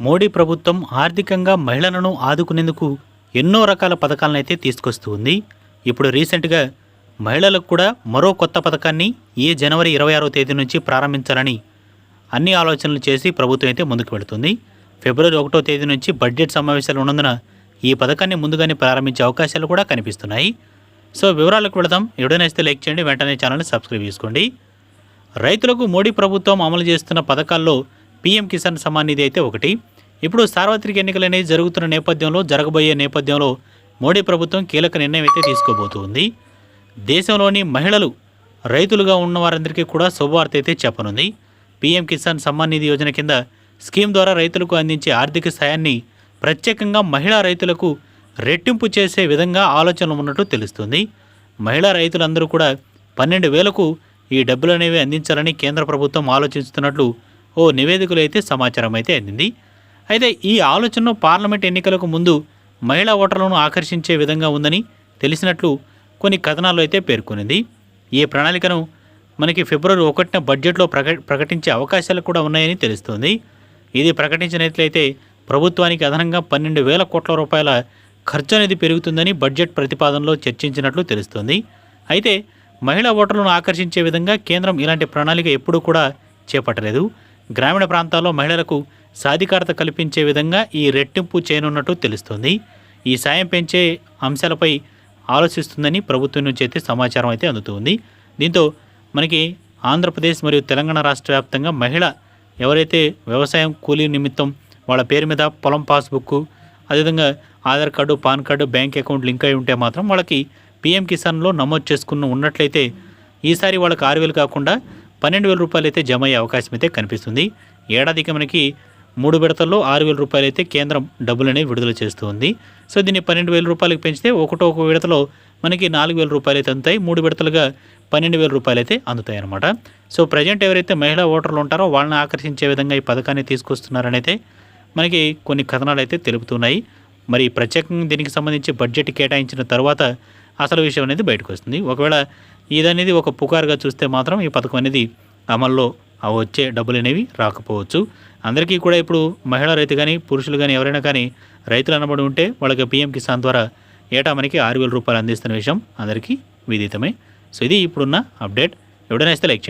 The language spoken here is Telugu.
మోడీ ప్రభుత్వం ఆర్థికంగా మహిళలను ఆదుకునేందుకు ఎన్నో రకాల పథకాలను అయితే తీసుకొస్తూ ఉంది. ఇప్పుడు రీసెంట్గా మహిళలకు కూడా మరో కొత్త పథకాన్ని ఏ జనవరి ఇరవై ఆరో తేదీ నుంచి ప్రారంభించాలని అన్ని ఆలోచనలు చేసి ప్రభుత్వం అయితే ముందుకు వెళుతుంది. ఫిబ్రవరి ఒకటో తేదీ నుంచి బడ్జెట్ సమావేశాలు ఉన్నందున ఈ పథకాన్ని ముందుగానే ప్రారంభించే అవకాశాలు కూడా కనిపిస్తున్నాయి. సో వివరాలకు వెళదాం. ఎవడనైతే లైక్ చేయండి. వెంటనే ఛానల్ని సబ్స్క్రైబ్ చేసుకోండి. రైతులకు మోడీ ప్రభుత్వం అమలు చేస్తున్న పథకాల్లో పీఎం కిసాన్ సమ్మాన్ నిధి అయితే ఒకటి. ఇప్పుడు సార్వత్రిక ఎన్నికలు అనేవి జరుగుతున్న నేపథ్యంలో జరగబోయే నేపథ్యంలో మోడీ ప్రభుత్వం కీలక నిర్ణయం అయితే తీసుకోబోతుంది. దేశంలోని మహిళలు రైతులుగా ఉన్న వారందరికీ కూడా శుభవార్త అయితే చెప్పనుంది. పీఎం కిసాన్ సమ్మాన్ నిధి యోజన కింద స్కీమ్ ద్వారా రైతులకు అందించే ఆర్థిక సాయాన్ని ప్రత్యేకంగా మహిళా రైతులకు రెట్టింపు చేసే విధంగా ఆలోచనలు ఉన్నట్టు తెలుస్తుంది. మహిళా రైతులందరూ కూడా పన్నెండు వేలకు ఈ డబ్బులు అనేవి అందించాలని కేంద్ర ప్రభుత్వం ఆలోచిస్తున్నట్లు ఓ నివేదికలో అయితే సమాచారం అయితే అందింది. అయితే ఈ ఆలోచనను పార్లమెంట్ ఎన్నికలకు ముందు మహిళా ఓటర్లను ఆకర్షించే విధంగా ఉందని తెలిసినట్లు కొన్ని కథనాల్లో అయితే పేర్కొనింది. ఈ ప్రణాళికను మనకి ఫిబ్రవరి ఒకటిన బడ్జెట్లో ప్రక ప్రకటించే అవకాశాలు కూడా ఉన్నాయని తెలుస్తోంది. ఇది ప్రకటించినట్లయితే ప్రభుత్వానికి అదనంగా పన్నెండు వేల కోట్ల రూపాయల ఖర్చు అనేది పెరుగుతుందని బడ్జెట్ ప్రతిపాదనలో చర్చించినట్లు తెలుస్తోంది. అయితే మహిళా ఓటర్లను ఆకర్షించే విధంగా కేంద్రం ఇలాంటి ప్రణాళిక ఎప్పుడూ కూడా చేపట్టలేదు. గ్రామీణ ప్రాంతాల్లో మహిళలకు సాధికారత కల్పించే విధంగా ఈ రెట్టింపు చేయనున్నట్టు తెలుస్తుంది. ఈ సాయం పెంచే అంశాలపై ఆలోచిస్తుందని ప్రభుత్వం నుంచి అయితే సమాచారం అయితే అందుతుంది. దీంతో మనకి ఆంధ్రప్రదేశ్ మరియు తెలంగాణ రాష్ట్ర వ్యాప్తంగా మహిళ ఎవరైతే వ్యవసాయం కూలీ నిమిత్తం వాళ్ళ పేరు మీద పొలం పాస్బుక్ అదేవిధంగా Aadhaar card PAN card bank account link అయి ఉంటే మాత్రం వాళ్ళకి పీఎం కిసాన్లో నమోదు చేసుకున్న ఉన్నట్లయితే ఈసారి వాళ్ళకి ఆరు వేలు కాకుండా పన్నెండు వేల రూపాయలు అయితే జమ అయ్యే అవకాశం అయితే కనిపిస్తుంది. ఏడాదికి మనకి మూడు విడతల్లో ఆరు వేల రూపాయలు అయితే కేంద్రం డబ్బులు అనేవి విడుదల చేస్తుంది. సో దీన్ని పన్నెండు వేల రూపాయలకు పెంచితే ఒకటో ఒక విడతలో మనకి నాలుగు వేల రూపాయలు అయితే అందుతాయి. మూడు విడతలుగా పన్నెండు వేల రూపాయలు అయితే అందుతాయి అనమాట సో ప్రజెంట్ ఎవరైతే మహిళా ఓటర్లు ఉంటారో వాళ్ళని ఆకర్షించే విధంగా ఈ పథకాన్ని తీసుకొస్తున్నారనైతే మనకి కొన్ని కథనాలు అయితే తెలుపుతున్నాయి. మరి ప్రత్యేకంగా దీనికి సంబంధించి బడ్జెట్ కేటాయించిన తర్వాత అసలు విషయం అనేది బయటకు వస్తుంది. ఒకవేళ ఇదనేది ఒక పుకారుగా చూస్తే మాత్రం ఈ పథకం అనేది అమల్లో వచ్చే డబ్బులు అనేవి రాకపోవచ్చు. అందరికీ కూడా ఇప్పుడు మహిళా రైతు కానీ పురుషులు కానీ ఎవరైనా కానీ రైతులు అనబడి ఉంటే వాళ్ళకి పీఎం కిసాన్ ద్వారా ఏటా మనకి ఆరు వేల రూపాయలు అందిస్తున్న విషయం అందరికీ విదితమే. సో ఇది ఇప్పుడున్న అప్డేట్. ఎవడైనా ఇస్తే లైక్ చేయండి.